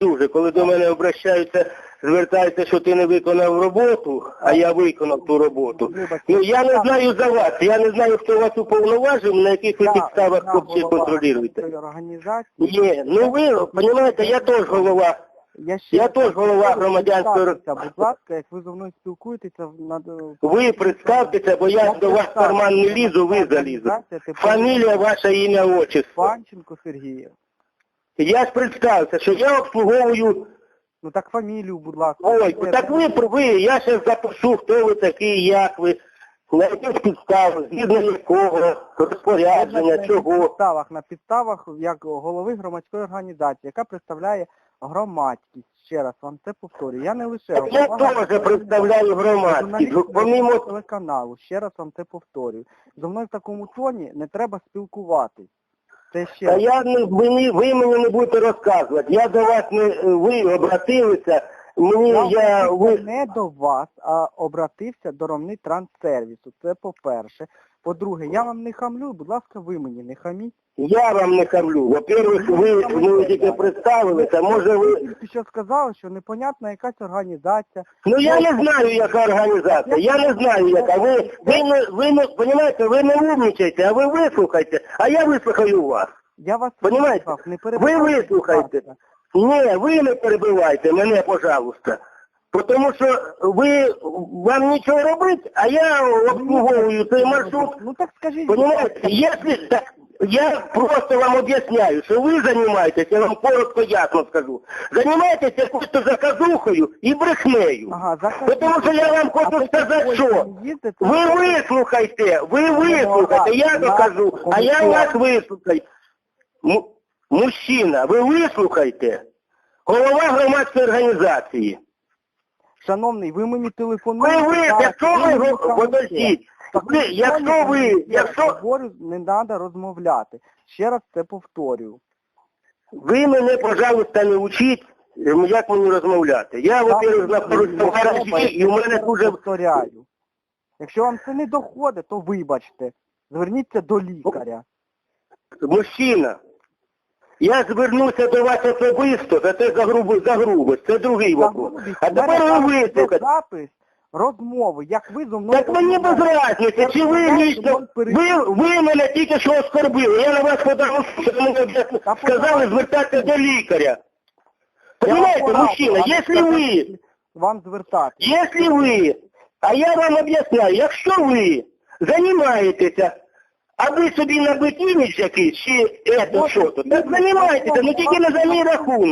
дуже, коли до мене обращаються, звертаються, що ти не виконав роботу, а я виконав ту роботу. Ну я не знаю за вас, я не знаю, хто вас уповноважив, на яких ви підставах хлопці контролюєте. Ні, ну ви, розумієте, я теж голова. Я, ще Я теж голова громадянської Будь ласка, як ви зі мною спілкуєтеся, надо... Ви представтеся, бо я до вас в карман не лізу, ви залізу. Фамілія, ваша ім'я, отчество. Панченко Сергій. Я ж представився, що я обслуговую Ну так фамілію, будь ласка. Ой, Це- так ви, ви, я ще запишу, хто ви такий, як ви, на яких підставах, згідно якого, розпорядження, на чого. підставах, на підставах як голови громадської організації, яка представляє громадськість. Ще раз вам це повторюю. Я не лише Так я теж представляю громадськість. Помимо, телеканалу. Ще раз вам це повторюю. Зо мною в такому тоні не треба спілкуватись. Ще та я не, ви, не- ви мені не будете розказувати. Я до вас не, ви обратилися, мені, Я я, ви, не до вас, а обратився до Ромни Транссервісу. Це по-перше. По-друге, я вам не хамлю, будь ласка, ви мені не хаміть. я вам не хамлю. Во-первых, ви, ви тільки представилися, може Ви тільки що сказали, що непонятна якась організація. Ну я не знаю, яка організація, я не знаю, яка. Ви, ви не, ви не, понімаєте, ви не умнічайте, а ви вислухайте, а я вислухаю вас. Я вас вислухав, не Ви вислухайте. Ні, ви не перебивайте мене, пожалуйста. Тому що ви, вам нічого робити, а я обслуговую цей маршрут. Ну так скажіть, Понимаете, если так, я просто вам объясняю, что вы занимаетесь, я вам коротко ясно скажу, занимаетесь какой-то заказухою і брехнею. Ага, закажіть. Тому що я вам хочу такій що не їздите? ви вислухайте, ви вислухайте, я докажу, а я вас вислухаю. Мужчина, ви вислухайте. Голова громадської організації. Шановний, ви мені Ви телефонуєте. ви, зараз, якщо ви, мені го- кажете. подождіть, Так ви, якщо ви, я якщо... говорю, не треба розмовляти. Ще раз це повторюю. Ви мене, пожалуйста, не учіть, ем, як мені розмовляти. Я, во-первых, знаходжусь в гаражі, і у мене дуже... повторяю. Якщо вам це не доходить, то вибачте. Зверніться до лікаря. Мужчина, я звернуся до вас особисто за це за, грубо, за грубость. Це другий вопрос. А тепер ви вислухайте. запис розмови, як ви зо мною... Так мені без разниці, чи ви лічно... Ви, ви мене тільки що оскорбили. Я на вас подав, сказали звертатися до лікаря. Понимаете, мужчина, якщо ви Вам звертати. Если ви, а я вам об'ясняю, якщо ви займаєтеся, аби собі набити імідж якийсь, чи це що то, так займайтеся, ну тільки на за мій рахунок.